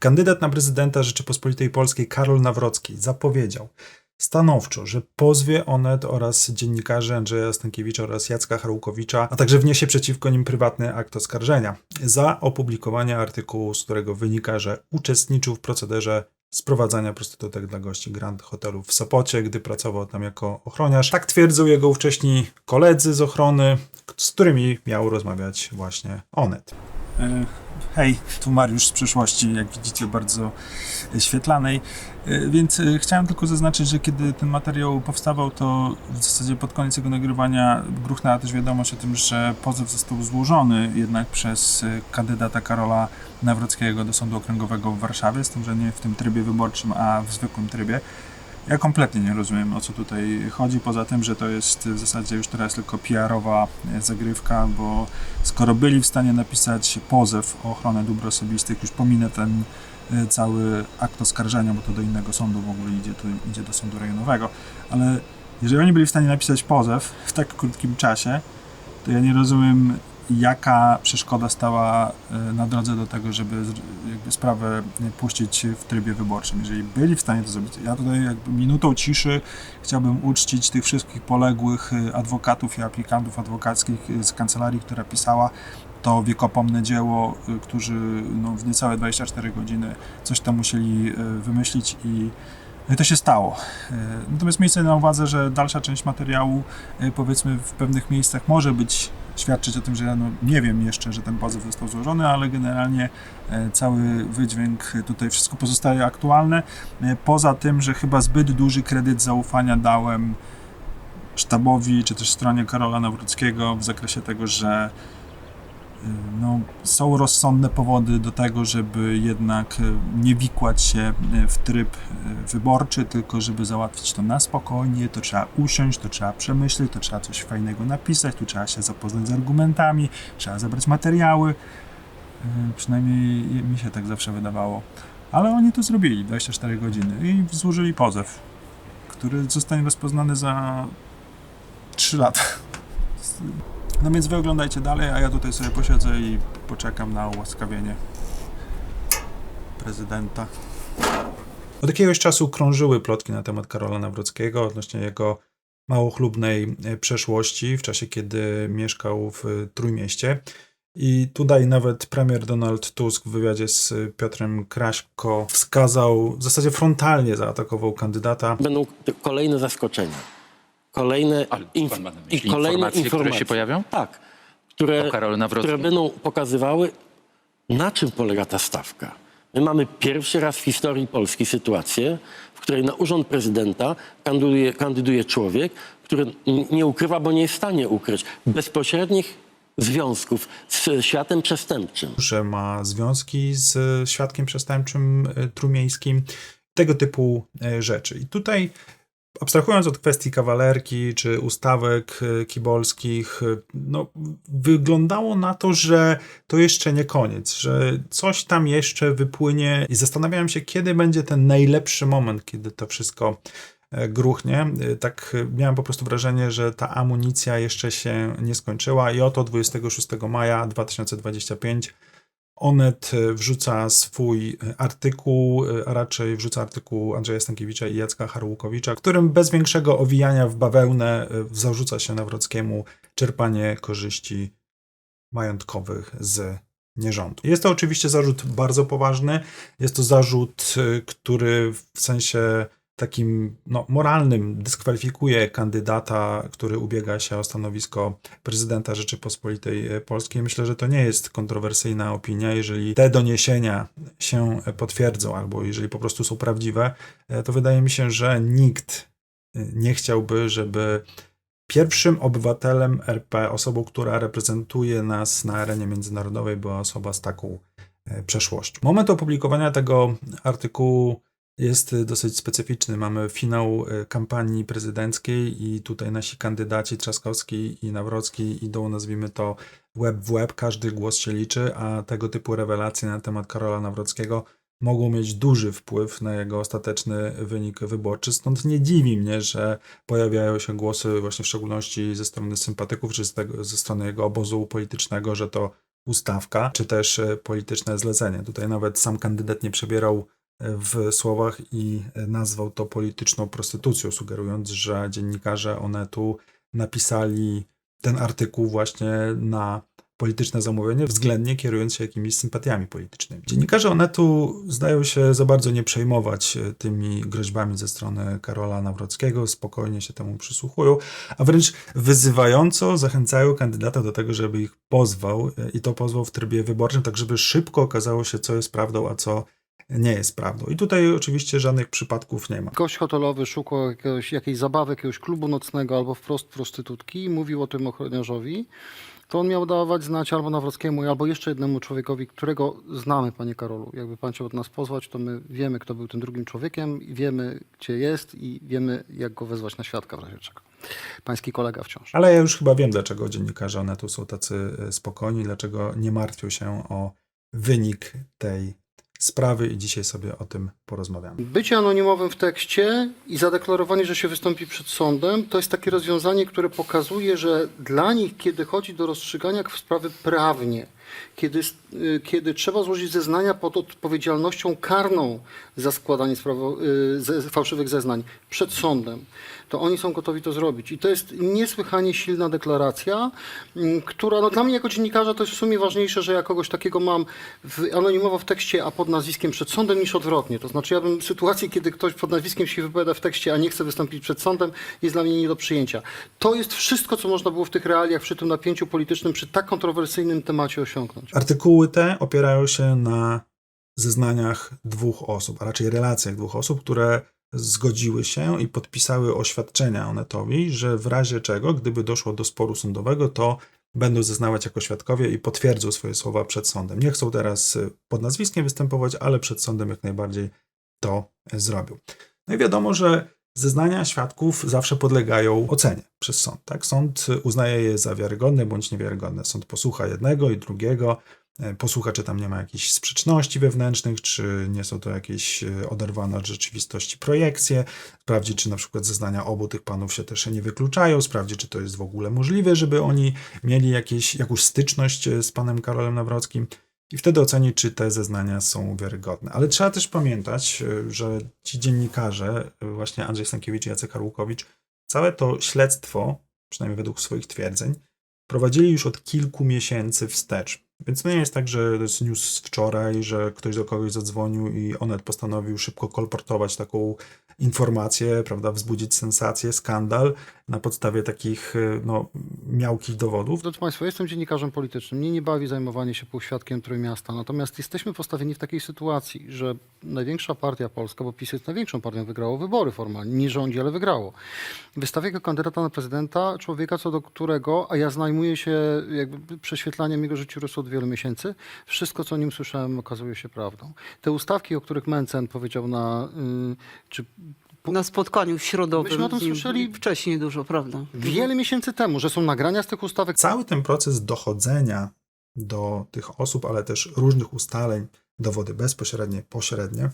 Kandydat na prezydenta Rzeczypospolitej Polskiej Karol Nawrocki zapowiedział stanowczo, że pozwie Onet oraz dziennikarzy Andrzeja Stankiewicza oraz Jacka Harułkowicza, a także wniesie przeciwko nim prywatny akt oskarżenia za opublikowanie artykułu, z którego wynika, że uczestniczył w procederze sprowadzania prostytutek dla gości Grand Hotelu w Sopocie, gdy pracował tam jako ochroniarz. Tak twierdzą jego ówcześni koledzy z ochrony, z którymi miał rozmawiać właśnie Onet. E, Hej, tu Mariusz z przyszłości, jak widzicie, bardzo świetlanej. E, Więc e, chciałem tylko zaznaczyć, że kiedy ten materiał powstawał, to w zasadzie pod koniec jego nagrywania gruchnęła też wiadomość o tym, że pozew został złożony jednak przez e, kandydata Karola Nawrockiego do Sądu Okręgowego w Warszawie, z tym, że nie w tym trybie wyborczym, a w zwykłym trybie. Ja kompletnie nie rozumiem, o co tutaj chodzi, poza tym, że to jest w zasadzie już teraz tylko PR-owa zagrywka, bo skoro byli w stanie napisać pozew o ochronę dóbr osobistych, już pominę ten e, cały akt oskarżenia, bo to do innego sądu w ogóle idzie, to idzie do sądu rejonowego, ale jeżeli oni byli w stanie napisać pozew w tak krótkim czasie, to ja nie rozumiem, jaka przeszkoda stała e, na drodze do tego, żeby jakby sprawę e, puścić w trybie wyborczym. Jeżeli byli w stanie to zrobić, ja tutaj jakby minutą ciszy chciałbym uczcić tych wszystkich poległych e, adwokatów i aplikantów adwokackich z kancelarii, która pisała to wiekopomne dzieło, którzy no, w niecałe 24 godziny coś tam musieli wymyślić i no i to się stało. Natomiast miejcie na uwadze, że dalsza część materiału, powiedzmy, w pewnych miejscach może być świadczyć o tym, że ja no, nie wiem jeszcze, że ten pozew został złożony, ale generalnie e, cały wydźwięk tutaj wszystko pozostaje aktualne. E, Poza tym, że chyba zbyt duży kredyt zaufania dałem sztabowi, czy też stronie Karola Nawrockiego w zakresie tego, że no, są rozsądne powody do tego, żeby jednak y, nie wikłać się y, w tryb y, wyborczy, tylko żeby załatwić to na spokojnie, to trzeba usiąść, to trzeba przemyśleć, to trzeba coś fajnego napisać, tu trzeba się zapoznać z argumentami, trzeba zebrać materiały. Przynajmniej mi się tak zawsze wydawało. Ale oni to zrobili 24 godziny i złożyli pozew, który zostanie rozpoznany za 3 lata. No więc wy oglądajcie dalej, a ja tutaj sobie posiedzę i poczekam na ułaskawienie prezydenta. Od jakiegoś czasu krążyły plotki na temat Karola Nawrockiego odnośnie jego mało chlubnej e, przeszłości w czasie, kiedy mieszkał w e, Trójmieście. I tutaj nawet premier Donald Tusk w wywiadzie z Piotrem Kraśko wskazał, w zasadzie frontalnie zaatakował kandydata. Będą kolejne zaskoczenia. Kolejne Ale inf- pan ma na i myśli kolejne informacje, które informacje. się pojawią? Tak. Które, O Karolu Nawrockim? które będą pokazywały, na czym polega ta stawka. My mamy pierwszy raz w historii Polski sytuację, w której na urząd prezydenta kandyduje, kandyduje człowiek, który n- nie ukrywa, bo nie jest w stanie ukryć bezpośrednich związków z światem przestępczym. że ma związki z świadkiem przestępczym e, trumiejskim, tego typu e, rzeczy. I tutaj, abstrahując od kwestii kawalerki czy ustawek e, kibolskich, e, no, wyglądało na to, że to jeszcze nie koniec, że coś tam jeszcze wypłynie i zastanawiałem się, kiedy będzie ten najlepszy moment, kiedy to wszystko e, gruchnie. Tak miałem po prostu wrażenie, że ta amunicja jeszcze się nie skończyła i oto 26 maja 2025 Onet e, wrzuca swój e, artykuł, e, a raczej wrzuca artykuł Andrzeja Stankiewicza i Jacka Harłukowicza, którym bez większego owijania w bawełnę zarzuca się Nawrockiemu czerpanie korzyści majątkowych z nierządu. Jest to oczywiście zarzut bardzo poważny. Jest to zarzut, który w sensie takim no, moralnym dyskwalifikuje kandydata, który ubiega się o stanowisko prezydenta Rzeczypospolitej e, Polskiej. Myślę, że to nie jest kontrowersyjna opinia. Jeżeli te doniesienia się potwierdzą, albo jeżeli po prostu są prawdziwe, e, to wydaje mi się, że nikt nie chciałby, żeby Pierwszym obywatelem RP, osobą, która reprezentuje nas na arenie międzynarodowej, była osoba z taką e, przeszłością. Moment opublikowania tego artykułu jest e, dosyć specyficzny. Mamy finał e, kampanii prezydenckiej i tutaj nasi kandydaci Trzaskowski i Nawrocki idą, nazwijmy to, web w web, każdy głos się liczy, a tego typu rewelacje na temat Karola Nawrockiego mogą mieć duży wpływ na jego ostateczny wynik wyborczy. Stąd nie dziwi mnie, że pojawiają się głosy właśnie w szczególności ze strony sympatyków, czy tego, ze strony jego obozu politycznego, że to ustawka, czy też e, polityczne zlecenie. Tutaj nawet sam kandydat nie przebierał w słowach i nazwał to polityczną prostytucją, sugerując, że dziennikarze Onetu napisali ten artykuł właśnie na polityczne zamówienie, względnie kierując się jakimiś sympatiami politycznymi. Dziennikarze Onetu zdają się za bardzo nie przejmować e, tymi groźbami ze strony Karola Nawrockiego, spokojnie się temu przysłuchują, a wręcz wyzywająco zachęcają kandydata do tego, żeby ich pozwał e, i to pozwał w trybie wyborczym, tak żeby szybko okazało się, co jest prawdą, a co nie jest prawdą. I tutaj oczywiście żadnych przypadków nie ma. Gość hotelowy szukał jakiegoś, jakiejś zabawy, jakiegoś klubu nocnego albo wprost prostytutki i mówił o tym ochroniarzowi, to on miał dawać znać albo Nawrockiemu, albo jeszcze jednemu człowiekowi, którego znamy, panie Karolu. Jakby pan chciał od nas pozwać, to my wiemy, kto był tym drugim człowiekiem, i wiemy, gdzie jest i wiemy, jak go wezwać na świadka w razie czego. Pański kolega wciąż. Ale ja już chyba wiem, dlaczego dziennikarze Onetu są tacy e, spokojni, dlaczego nie martwią się o wynik tej sprawy i dzisiaj sobie o tym porozmawiamy. Bycie anonimowym w tekście i zadeklarowanie, że się wystąpi przed sądem, to jest takie rozwiązanie, które pokazuje, że dla nich, kiedy chodzi do rozstrzygania sprawy prawnie, kiedy, y, kiedy trzeba złożyć zeznania pod odpowiedzialnością karną za składanie sprawo, y, fałszywych zeznań przed sądem, to oni są gotowi to zrobić. I to jest niesłychanie silna deklaracja, mm, która no, dla mnie jako dziennikarza to jest w sumie ważniejsze, że ja kogoś takiego mam w, anonimowo w tekście, a pod nazwiskiem przed sądem, niż odwrotnie. To znaczy ja bym sytuacji, kiedy ktoś pod nazwiskiem się wypowiada w tekście, a nie chce wystąpić przed sądem, jest dla mnie nie do przyjęcia. To jest wszystko, co można było w tych realiach, przy tym napięciu politycznym, przy tak kontrowersyjnym temacie osiągnąć. Artykuły te opierają się na zeznaniach dwóch osób, a raczej relacjach dwóch osób, które zgodziły się i podpisały oświadczenia Onetowi, że w razie czego, gdyby doszło do sporu sądowego, to będą zeznawać jako świadkowie i potwierdzą swoje słowa przed sądem. Nie chcą teraz y, pod nazwiskiem występować, ale przed sądem jak najbardziej to zrobią. No i wiadomo, że zeznania świadków zawsze podlegają ocenie przez sąd. Tak? Sąd uznaje je za wiarygodne bądź niewiarygodne. Sąd posłucha jednego i drugiego, e, posłucha, czy tam nie ma jakichś sprzeczności wewnętrznych, czy nie są to jakieś e, oderwane od rzeczywistości projekcje, sprawdzi, czy na przykład zeznania obu tych panów się też nie wykluczają, sprawdzi, czy to jest w ogóle możliwe, żeby oni mieli jakieś, jakąś styczność e, z panem Karolem Nawrockim i wtedy oceni, czy te zeznania są wiarygodne. Ale trzeba też pamiętać, y, że ci dziennikarze, y, właśnie Andrzej Stankiewicz i Jacek Karłukowicz, całe to śledztwo, przynajmniej według swoich twierdzeń, prowadzili już od kilku miesięcy wstecz. Więc to nie jest tak, że to jest news z wczoraj, że ktoś do kogoś zadzwonił i Onet postanowił szybko kolportować taką informację, prawda, wzbudzić sensację, skandal na podstawie takich y, no, miałkich dowodów. Drodzy Państwo, jestem dziennikarzem politycznym. Mnie nie bawi zajmowanie się półświadkiem Trójmiasta. Natomiast jesteśmy postawieni w takiej sytuacji, że największa partia polska, bo PiS jest największą partią, wygrało wybory formalnie. Nie rządzi, ale wygrało. Wystawia jako kandydata na prezydenta człowieka, co do którego, a ja zajmuję się jakby prześwietlaniem jego życiorysu od wielu miesięcy, wszystko, co o nim słyszałem, okazuje się prawdą. Te ustawki, o których Mencen powiedział na... y, czy Na spotkaniu środowym. Myśmy o tym z nim słyszeli- wcześniej dużo, prawda? wiele miesięcy temu, że są nagrania z tych ustawek, Cały ten proces dochodzenia do tych osób, ale też różnych ustaleń, dowody bezpośrednie, pośrednie,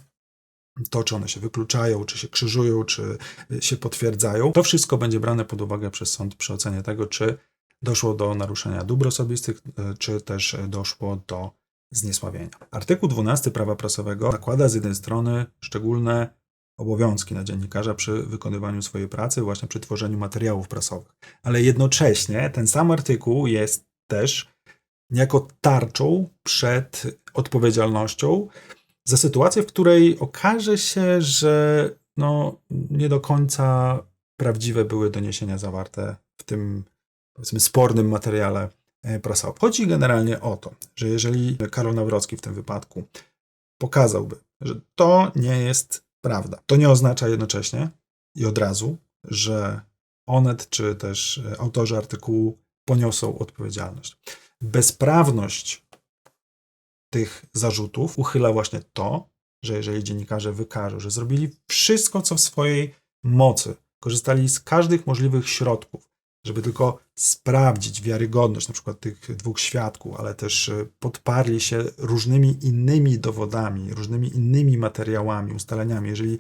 to czy one się wykluczają, czy się krzyżują, czy się potwierdzają, to wszystko będzie brane pod uwagę przez sąd przy ocenie tego, czy doszło do naruszenia dóbr osobistych, e, czy też doszło do zniesławienia. Artykuł 12 prawa prasowego nakłada z jednej strony szczególne obowiązki na dziennikarza przy wykonywaniu swojej pracy, właśnie przy tworzeniu materiałów prasowych. Ale jednocześnie ten sam artykuł jest też niejako tarczą przed odpowiedzialnością za sytuację, w której okaże się, że no, nie do końca prawdziwe były doniesienia zawarte w tym powiedzmy spornym materiale e, prasowym. Chodzi generalnie o to, że jeżeli Karol Nawrocki w tym wypadku pokazałby, że to nie jest prawda, to nie oznacza jednocześnie i od razu, że Onet czy też e, autorzy artykułu poniosą odpowiedzialność. Bezprawność tych zarzutów uchyla właśnie to, że jeżeli dziennikarze wykażą, że zrobili wszystko, co w swojej mocy, korzystali z każdych możliwych środków, żeby tylko sprawdzić wiarygodność na przykład tych dwóch świadków, ale też e, podparli się różnymi innymi dowodami, różnymi innymi materiałami, ustaleniami. Jeżeli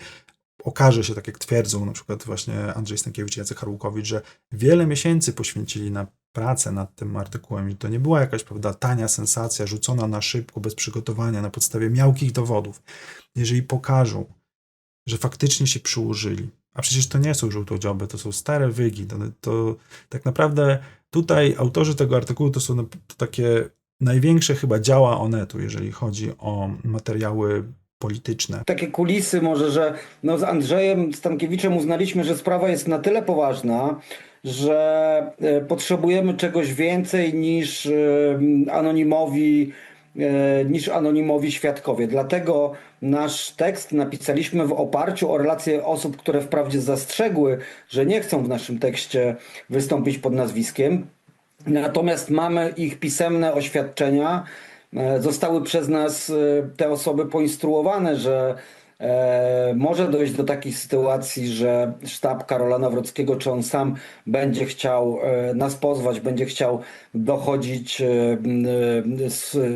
okaże się, tak jak twierdzą na przykład właśnie Andrzej Stankiewicz i Jacek Harłukowicz, że wiele miesięcy poświęcili na pracę nad tym artykułem i to nie była jakaś prawda, tania sensacja rzucona na szybko, bez przygotowania, na podstawie miałkich dowodów. Jeżeli pokażą, że faktycznie się przyłożyli, a przecież to nie są żółtodzioby, to są stare wygi, to, to tak naprawdę tutaj autorzy tego artykułu to są to takie największe chyba działa Onetu, jeżeli chodzi o materiały polityczne. takie kulisy może, że no z Andrzejem Stankiewiczem uznaliśmy, że sprawa jest na tyle poważna, że e, potrzebujemy czegoś więcej niż e, anonimowi e, niż anonimowi świadkowie. Dlatego nasz tekst napisaliśmy w oparciu o relacje osób, które wprawdzie zastrzegły, że nie chcą w naszym tekście wystąpić pod nazwiskiem, Natomiast mamy ich pisemne oświadczenia. E, Zostały przez nas e, te osoby poinstruowane, że może dojść do takiej sytuacji, że sztab Karola Nawrockiego, czy on sam będzie chciał e, nas pozwać, będzie chciał dochodzić e,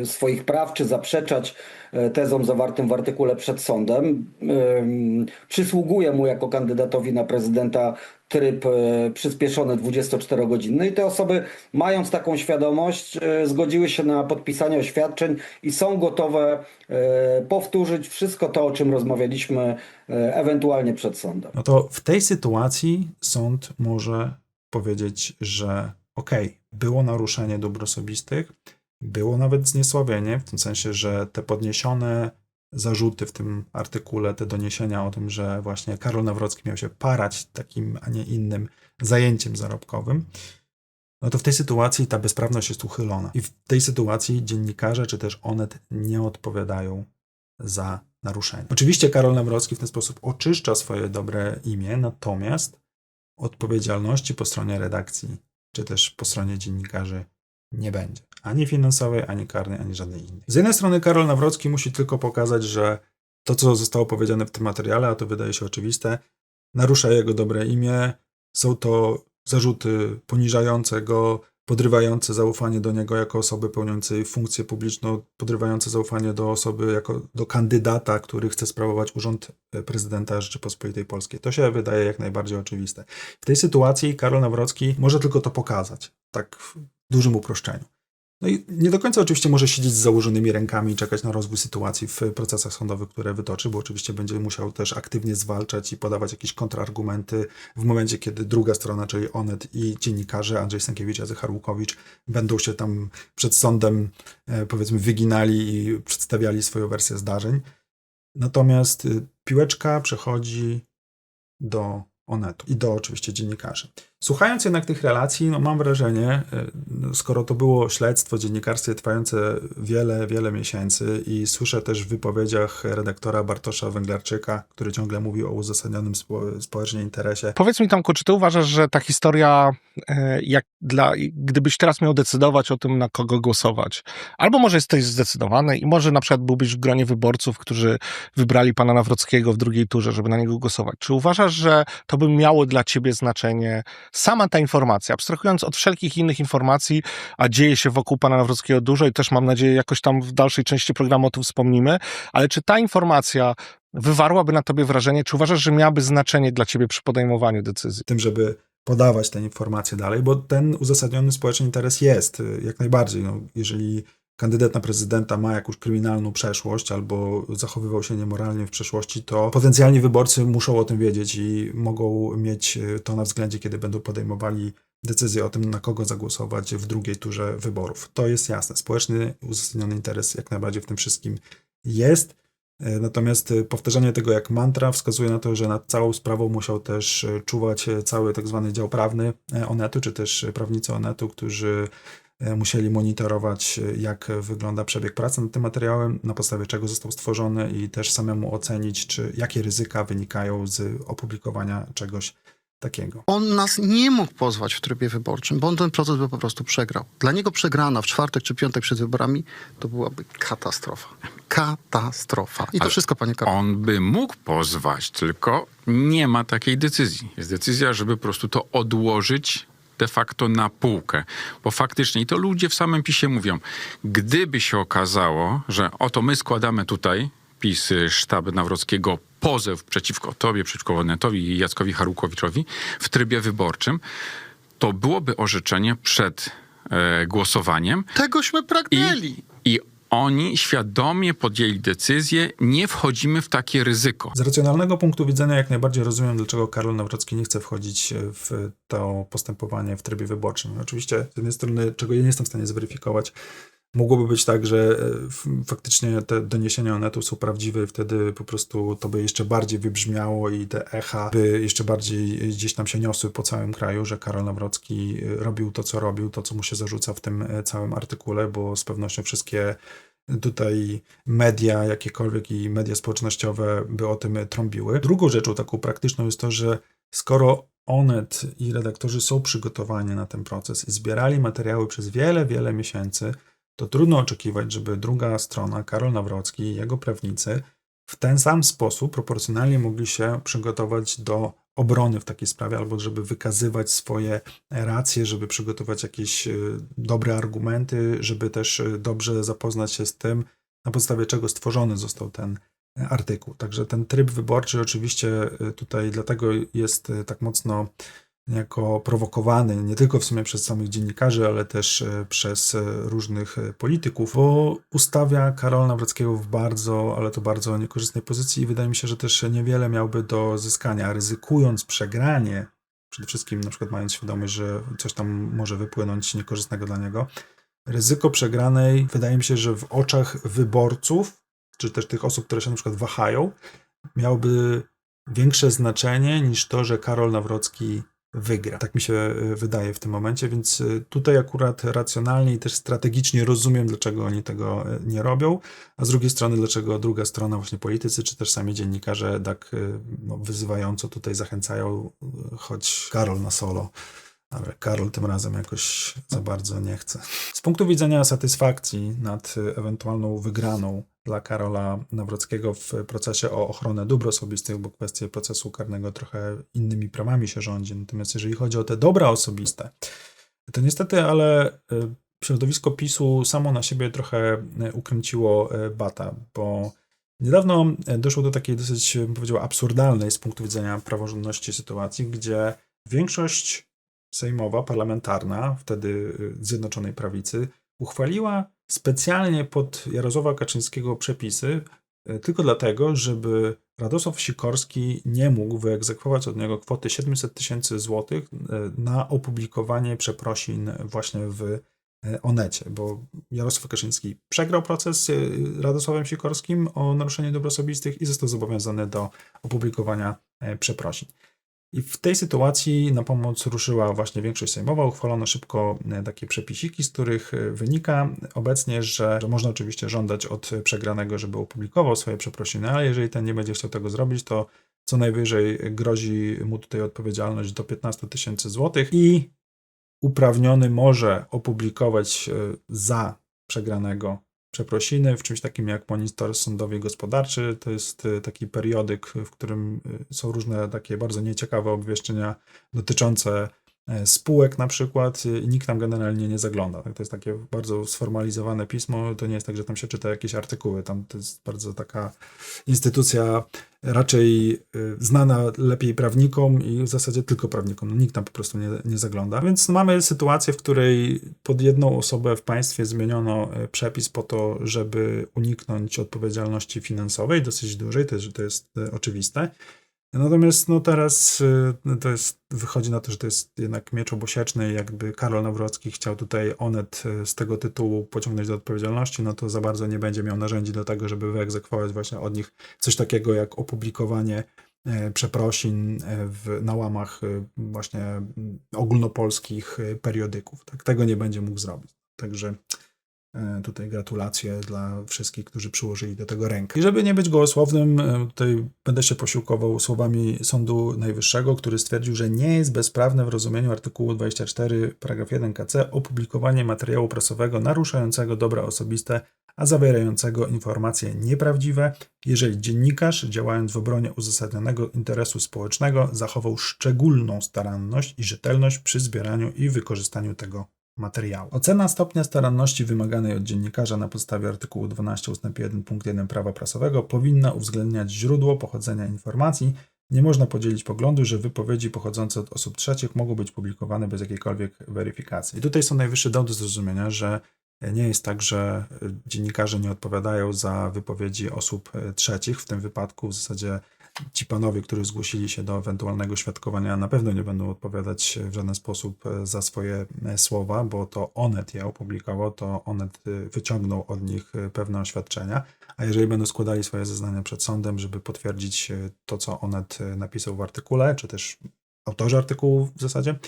e, swoich praw, czy zaprzeczać e, tezom zawartym w artykule przed sądem. Przysługuje mu jako kandydatowi na prezydenta tryb e, przyspieszony 24-godzinny i te osoby mając taką świadomość e, zgodziły się na podpisanie oświadczeń i są gotowe e, powtórzyć wszystko to, o czym rozmawialiśmy ewentualnie przed sądem. No to w tej sytuacji sąd może powiedzieć, że okej, było naruszenie dóbr osobistych, było nawet zniesławienie, w tym sensie, że te podniesione zarzuty w tym artykule, te doniesienia o tym, że właśnie Karol Nawrocki miał się parać takim, a nie innym zajęciem zarobkowym, no to w tej sytuacji ta bezprawność jest uchylona. I w tej sytuacji dziennikarze czy też Onet nie odpowiadają za naruszenie. Oczywiście Karol Nawrocki w ten sposób oczyszcza swoje dobre imię, natomiast odpowiedzialności po stronie redakcji czy też po stronie dziennikarzy nie będzie. Ani finansowej, ani karnej, ani żadnej innej. Z jednej strony Karol Nawrocki musi tylko pokazać, że to, co zostało powiedziane w tym materiale, a to wydaje się oczywiste, narusza jego dobre imię, są to zarzuty poniżające go, podrywające zaufanie do niego jako osoby pełniącej funkcję publiczną, podrywające zaufanie do osoby jako do kandydata, który chce sprawować urząd e, prezydenta Rzeczypospolitej Polskiej. To się wydaje jak najbardziej oczywiste. W tej sytuacji Karol Nawrocki może tylko to pokazać, tak w dużym uproszczeniu. No i nie do końca oczywiście może siedzieć z założonymi rękami i czekać na rozwój sytuacji w procesach sądowych, które wytoczy, bo oczywiście będzie musiał też aktywnie zwalczać i podawać jakieś kontrargumenty w momencie, kiedy druga strona, czyli Onet i dziennikarze Andrzej Stankiewicz, Jacek Harłukowicz będą się tam przed sądem e, powiedzmy wyginali i przedstawiali swoją wersję zdarzeń. Natomiast y, piłeczka przechodzi do Onetu i do oczywiście dziennikarzy. Słuchając jednak tych relacji, no mam wrażenie, no skoro to było śledztwo dziennikarskie trwające wiele, wiele miesięcy i słyszę też w wypowiedziach redaktora Bartosza Węglarczyka, który ciągle mówi o uzasadnionym spo, społecznie interesie, Powiedz mi, Tomku, czy ty uważasz, że ta historia, e, jak dla, gdybyś teraz miał decydować o tym, na kogo głosować, albo może jesteś zdecydowany i może na przykład byłbyś w gronie wyborców, którzy wybrali pana Nawrockiego w drugiej turze, żeby na niego głosować. Czy uważasz, że to by miało dla ciebie znaczenie, sama ta informacja, abstrahując od wszelkich innych informacji, a dzieje się wokół pana Nawrockiego dużo i też mam nadzieję jakoś tam w dalszej części programu o tym wspomnimy, ale czy ta informacja wywarłaby na tobie wrażenie, czy uważasz, że miałaby znaczenie dla ciebie przy podejmowaniu decyzji? tym, żeby podawać te informacje dalej, bo ten uzasadniony społeczny interes jest y, jak najbardziej. No, jeżeli kandydat na prezydenta ma jakąś kryminalną przeszłość albo zachowywał się niemoralnie w przeszłości, to potencjalni wyborcy muszą o tym wiedzieć i mogą mieć y, to na względzie, kiedy będą podejmowali decyzję o tym, na kogo zagłosować w drugiej turze wyborów. To jest jasne. Społeczny uzasadniony interes jak najbardziej w tym wszystkim jest. E, Natomiast e, powtarzanie tego jak mantra wskazuje na to, że nad całą sprawą musiał też e, czuwać e, cały tak zwany dział prawny e, Onetu, czy też e, prawnicy Onetu, którzy e, musieli monitorować, e, jak wygląda przebieg pracy nad tym materiałem, na podstawie czego został stworzony i też samemu ocenić, czy jakie ryzyka wynikają z opublikowania czegoś takiego. On nas nie mógł pozwać w trybie wyborczym, bo on ten proces by po prostu przegrał. Dla niego przegrana w czwartek czy piątek przed wyborami to byłaby katastrofa. Katastrofa. I to Ale wszystko, panie Karol. On by mógł pozwać, tylko nie ma takiej decyzji. Jest decyzja, żeby po prostu to odłożyć de facto na półkę. Bo faktycznie, i to ludzie w samym PiSie mówią, gdyby się okazało, że oto my składamy tutaj PiS, y, sztab Nawrockiego pozew przeciwko tobie, przeciwko Wodnetowi i Jackowi Harukowiczowi w trybie wyborczym, to byłoby orzeczenie przed e, głosowaniem Tegośmy i, pragnęli. i oni świadomie podjęli decyzję, nie wchodzimy w takie ryzyko. Z racjonalnego punktu widzenia jak najbardziej rozumiem, dlaczego Karol Nawrocki nie chce wchodzić w to postępowanie w trybie wyborczym. Oczywiście z jednej strony, czego ja nie jestem w stanie zweryfikować, mogłoby być tak, że e, faktycznie te doniesienia Onetu są prawdziwe i wtedy po prostu to by jeszcze bardziej wybrzmiało i te echa by jeszcze bardziej gdzieś tam się niosły po całym kraju, że Karol Nawrocki e, robił to, co robił, to, co mu się zarzuca w tym e, całym artykule, bo z pewnością wszystkie tutaj media jakiekolwiek i media społecznościowe by o tym trąbiły. Drugą rzeczą taką praktyczną jest to, że skoro Onet i redaktorzy są przygotowani na ten proces i zbierali materiały przez wiele, wiele miesięcy, to trudno oczekiwać, żeby druga strona, Karol Nawrocki i jego prawnicy, w ten sam sposób proporcjonalnie mogli się przygotować do obrony w takiej sprawie, albo żeby wykazywać swoje racje, żeby przygotować jakieś y, dobre argumenty, żeby też y, dobrze zapoznać się z tym, na podstawie czego stworzony został ten y, artykuł. Także ten tryb wyborczy oczywiście tutaj dlatego jest tak mocno jako prowokowany nie tylko w sumie przez samych dziennikarzy, ale też e, przez e, różnych e, polityków, bo ustawia Karola Nawrockiego w bardzo, ale to bardzo niekorzystnej pozycji i wydaje mi się, że też niewiele miałby do zyskania, ryzykując przegranie, przede wszystkim na przykład mając świadomość, że coś tam może wypłynąć niekorzystnego dla niego. Ryzyko przegranej wydaje mi się, że w oczach wyborców, czy też tych osób, które się na przykład wahają, miałby większe znaczenie niż to, że Karol Nawrocki wygra. Tak mi się y, wydaje w tym momencie, więc y, tutaj akurat racjonalnie i też strategicznie rozumiem, dlaczego oni tego y, nie robią, a z drugiej strony, dlaczego druga strona, właśnie politycy, czy też sami dziennikarze tak no, wyzywająco tutaj zachęcają, choć Karol na solo. Ale Karol tym razem jakoś za bardzo nie chce. Z punktu widzenia satysfakcji nad ewentualną wygraną dla Karola Nawrockiego w procesie o ochronę dóbr osobistych, bo kwestie procesu karnego trochę innymi prawami się rządzi. Natomiast jeżeli chodzi o te dobra osobiste, to niestety, ale y, środowisko PiSu samo na siebie trochę y, ukręciło y, bata, bo niedawno doszło do takiej dosyć, bym powiedział, absurdalnej z punktu widzenia praworządności sytuacji, gdzie większość sejmowa, parlamentarna, wtedy y, Zjednoczonej Prawicy, uchwaliła specjalnie pod Jarosława Kaczyńskiego przepisy y, tylko dlatego, żeby Radosław Sikorski nie mógł wyegzekwować od niego kwoty 700 tysięcy złotych y, na opublikowanie przeprosin właśnie w Onecie, bo Jarosław Kaczyński przegrał proces z Radosławem Sikorskim o naruszenie dóbr osobistych i został zobowiązany do opublikowania e, przeprosin. I w tej sytuacji na pomoc ruszyła właśnie większość sejmowa. Uchwalono szybko e, takie przepisiki, z których e, wynika obecnie, że, że można oczywiście żądać od przegranego, żeby opublikował swoje przeprosiny, ale jeżeli ten nie będzie chciał tego zrobić, to co najwyżej grozi mu tutaj odpowiedzialność do 15 tysięcy złotych i uprawniony może opublikować e, za przegranego przeprosiny w czymś takim jak Monitor Sądowy Gospodarczy. To jest e, taki periodyk, w którym e, są różne takie bardzo nieciekawe obwieszczenia dotyczące spółek na przykład i nikt tam generalnie nie zagląda. Tak? To jest takie bardzo sformalizowane pismo. To nie jest tak, że tam się czyta jakieś artykuły. Tam to jest bardzo taka instytucja raczej y, znana lepiej prawnikom i w zasadzie tylko prawnikom. No, nikt tam po prostu nie, nie zagląda. Więc mamy sytuację, w której pod jedną osobę w państwie zmieniono przepis po to, żeby uniknąć odpowiedzialności finansowej, dosyć dużej, to to jest oczywiste. Natomiast no teraz y, to jest, wychodzi na to, że to jest jednak miecz obosieczny jakby Karol Nawrocki chciał tutaj Onet y, z tego tytułu pociągnąć do odpowiedzialności, no to za bardzo nie będzie miał narzędzi do tego, żeby wyegzekwować właśnie od nich coś takiego jak opublikowanie e, przeprosin w, na łamach właśnie ogólnopolskich periodyków. Tak, tego nie będzie mógł zrobić. Także Tutaj gratulacje dla wszystkich, którzy przyłożyli do tego rękę. I żeby nie być gołosłownym, e, tutaj będę się posiłkował słowami Sądu Najwyższego, który stwierdził, że nie jest bezprawne w rozumieniu artykułu 24 paragraf 1 KC opublikowanie materiału prasowego naruszającego dobra osobiste, a zawierającego informacje nieprawdziwe, jeżeli dziennikarz, działając w obronie uzasadnionego interesu społecznego, zachował szczególną staranność i rzetelność przy zbieraniu i wykorzystaniu tego materiału. Ocena stopnia staranności wymaganej od dziennikarza na podstawie artykułu 12 ust. 1 punkt 1 prawa prasowego powinna uwzględniać źródło pochodzenia informacji. Nie można podzielić poglądu, że wypowiedzi pochodzące od osób trzecich mogą być publikowane bez jakiejkolwiek weryfikacji. I tutaj są najwyższy dał do zrozumienia, że nie jest tak, że dziennikarze nie odpowiadają za wypowiedzi osób e, trzecich. W tym wypadku w zasadzie ci panowie, którzy zgłosili się do ewentualnego świadkowania, na pewno nie będą odpowiadać w żaden sposób e, za swoje e, słowa, bo to Onet je opublikował, to Onet e, wyciągnął od nich pewne oświadczenia, a jeżeli będą składali swoje zeznania przed sądem, żeby potwierdzić to, co Onet napisał w artykule, czy też autorzy artykułu w zasadzie,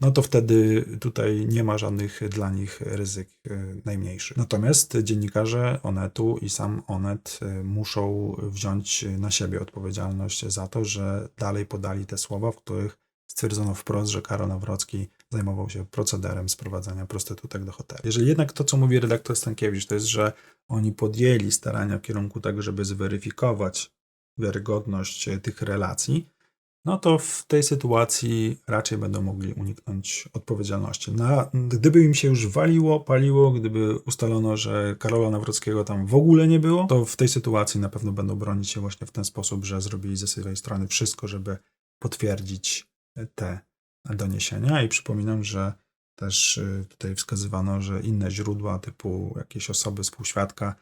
no to wtedy tutaj nie ma żadnych dla nich ryzyk e, najmniejszych. Natomiast dziennikarze Onetu i sam Onet e, muszą wziąć na siebie odpowiedzialność za to, że dalej podali te słowa, w których stwierdzono wprost, że Karol Nawrocki zajmował się procederem sprowadzania prostytutek do hotelu. Jeżeli jednak to, co mówi redaktor Stankiewicz, to jest, że oni podjęli starania w kierunku tego, żeby zweryfikować wiarygodność e, tych relacji, no to w tej sytuacji raczej będą mogli uniknąć odpowiedzialności. Na, gdyby im się już waliło, paliło, gdyby ustalono, że Karola Nawrockiego tam w ogóle nie było, to w tej sytuacji na pewno będą bronić się właśnie w ten sposób, że zrobili ze swojej strony wszystko, żeby potwierdzić te doniesienia. I przypominam, że też y, tutaj wskazywano, że inne źródła typu jakieś osoby współświadka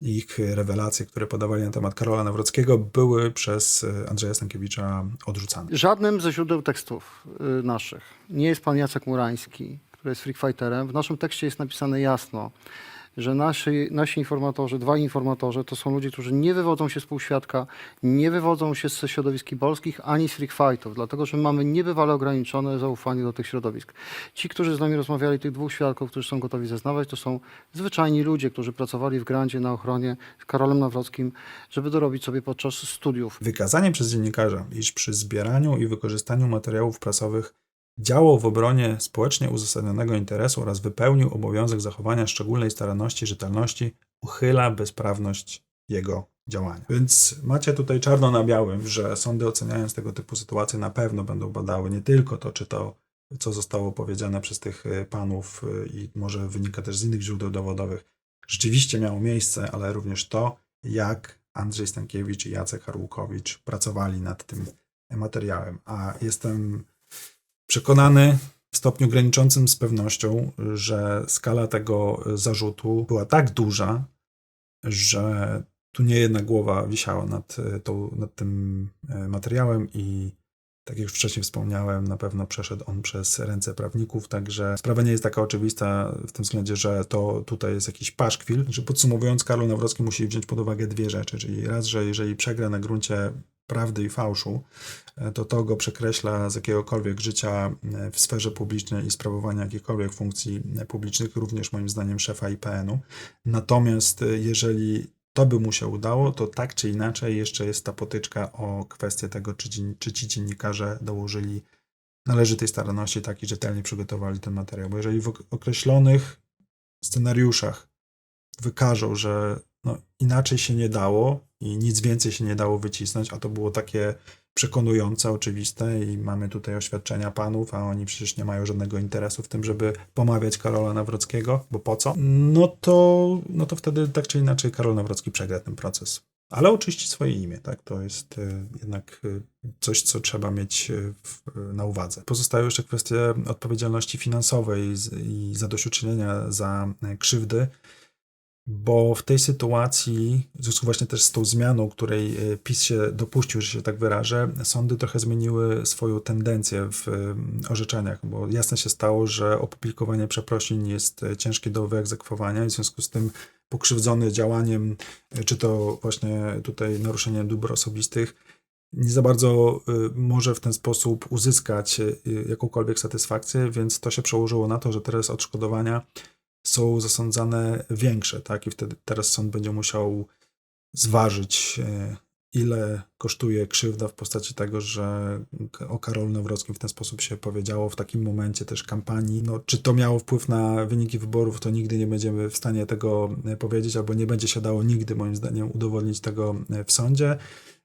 ich rewelacje, które podawali na temat Karola Nawrockiego, były przez y, Andrzeja Stankiewicza odrzucane. Żadnym ze źródeł tekstów y, naszych nie jest pan Jacek Murański, który jest freakfighterem. W naszym tekście jest napisane jasno, że nasi, nasi informatorzy, dwaj informatorzy, to są ludzie, którzy nie wywodzą się z półświadka, nie wywodzą się ze środowisk kibolskich ani z freakfightów, dlatego że mamy niebywale ograniczone zaufanie do tych środowisk. Ci, którzy z nami rozmawiali, tych dwóch świadków, którzy są gotowi zeznawać, to są zwyczajni ludzie, którzy pracowali w Grandzie na ochronie z Karolem Nawrockim, żeby dorobić sobie podczas studiów Wykazanie przez dziennikarza, iż przy zbieraniu i wykorzystaniu materiałów prasowych działał w obronie społecznie uzasadnionego interesu oraz wypełnił obowiązek zachowania szczególnej staranności rzetelności, uchyla bezprawność jego działania. Więc macie tutaj czarno na białym, że sądy oceniając tego typu sytuacje na pewno będą badały nie tylko to, czy to, co zostało powiedziane przez tych y, panów y, i może wynika też z innych źródeł dowodowych, rzeczywiście miało miejsce, ale również to, jak Andrzej Stankiewicz i Jacek Harłukowicz pracowali nad tym materiałem. A jestem przekonany w stopniu graniczącym z pewnością, że skala tego zarzutu była tak duża, że tu nie jedna głowa wisiała nad, e, tą, nad tym e, materiałem i tak jak już wcześniej wspomniałem, na pewno przeszedł on przez ręce prawników, także sprawa nie jest taka oczywista w tym względzie, że to tutaj jest jakiś paszkwil. Że podsumowując, Karol Nawrocki musi wziąć pod uwagę dwie rzeczy, czyli raz, że jeżeli przegra na gruncie prawdy i fałszu, e, to to go przekreśla z jakiegokolwiek życia e, w sferze publicznej i sprawowania jakichkolwiek funkcji e, publicznych, również moim zdaniem szefa IPN-u. Natomiast jeżeli to by mu się udało, to tak czy inaczej jeszcze jest ta potyczka o kwestię tego, czy, czy ci dziennikarze dołożyli należytej staranności, tak i rzetelnie przygotowali ten materiał. Bo jeżeli w ok- określonych scenariuszach wykażą, że no, inaczej się nie dało i nic więcej się nie dało wycisnąć, a to było takie przekonujące, oczywiste i mamy tutaj oświadczenia panów, a oni przecież nie mają żadnego interesu w tym, żeby pomawiać Karola Nawrockiego, bo po co? No to, no to wtedy tak czy inaczej Karol Nawrocki przegra ten proces. Ale oczyści swoje imię, tak? To jest y, jednak y, coś, co trzeba mieć y, w, na uwadze. Pozostają jeszcze kwestie odpowiedzialności finansowej i zadośćuczynienia za krzywdy, bo w tej sytuacji, w związku właśnie też z tą zmianą, której y, PiS się dopuścił, że się tak wyrażę, sądy trochę zmieniły swoją tendencję w y, orzeczeniach, bo jasne się stało, że opublikowanie przeprosin jest y, ciężkie do wyegzekwowania i w związku z tym pokrzywdzony działaniem, y, czy to właśnie tutaj naruszeniem dóbr osobistych, nie za bardzo może w ten sposób uzyskać jakąkolwiek satysfakcję, więc to się przełożyło na to, że teraz odszkodowania są zasądzane większe, tak? I wtedy teraz sąd będzie musiał zważyć, e, ile kosztuje krzywda w postaci tego, że o Karolu Nawrockim w ten sposób się powiedziało w takim momencie też kampanii. No, czy to miało wpływ na wyniki wyborów, to nigdy nie będziemy w stanie tego e, powiedzieć, albo nie będzie się dało nigdy, moim zdaniem, udowodnić tego e, w sądzie.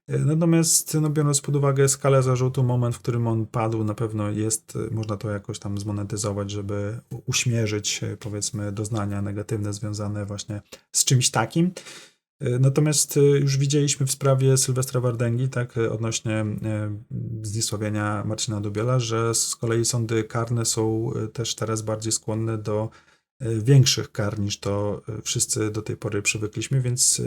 E, Natomiast no, biorąc pod uwagę skalę zarzutu, moment, w którym on padł, na pewno jest, e, można to jakoś tam zmonetyzować, żeby uśmierzyć powiedzmy doznania negatywne związane właśnie z czymś takim. E, Natomiast już widzieliśmy w sprawie Sylwestra Wardęgi, tak, odnośnie zniesławienia Marcina Dubiela, że z kolei sądy karne są też teraz bardziej skłonne do większych kar niż to wszyscy do tej pory przywykliśmy, więc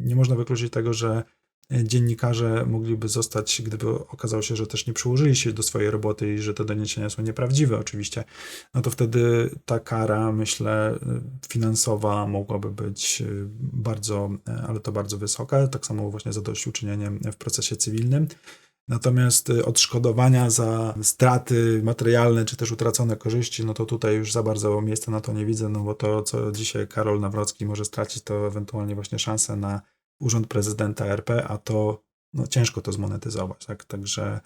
nie można wykluczyć tego, że dziennikarze mogliby zostać, gdyby okazało się, że też nie przyłożyli się do swojej roboty i że te doniesienia są nieprawdziwe oczywiście, no to wtedy ta kara, myślę, e, finansowa mogłaby być e, bardzo, e, ale to bardzo wysoka, tak samo właśnie zadośćuczynienie w procesie cywilnym. Natomiast odszkodowania za straty materialne czy też utracone korzyści, no to tutaj już za bardzo miejsca na to nie widzę, no bo to, co dzisiaj Karol Nawrocki może stracić, to ewentualnie właśnie szanse na urząd prezydenta RP, a to no, ciężko to zmonetyzować, tak? Także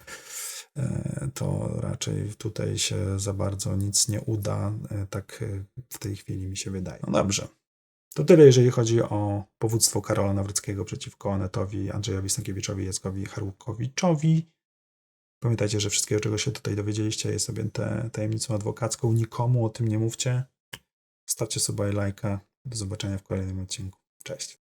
e, to raczej tutaj się za bardzo nic nie uda, e, tak e, w tej chwili mi się wydaje. No dobrze. To tyle, jeżeli chodzi o powództwo Karola Nawrockiego przeciwko Anetowi, Andrzejowi Stankiewiczowi, Jackowi Harłkowiczowi. Pamiętajcie, że wszystkiego, czego się tutaj dowiedzieliście, jest objęte tajemnicą adwokacką. Nikomu o tym nie mówcie. Stawcie sobie lajka. Do zobaczenia w kolejnym odcinku. Cześć.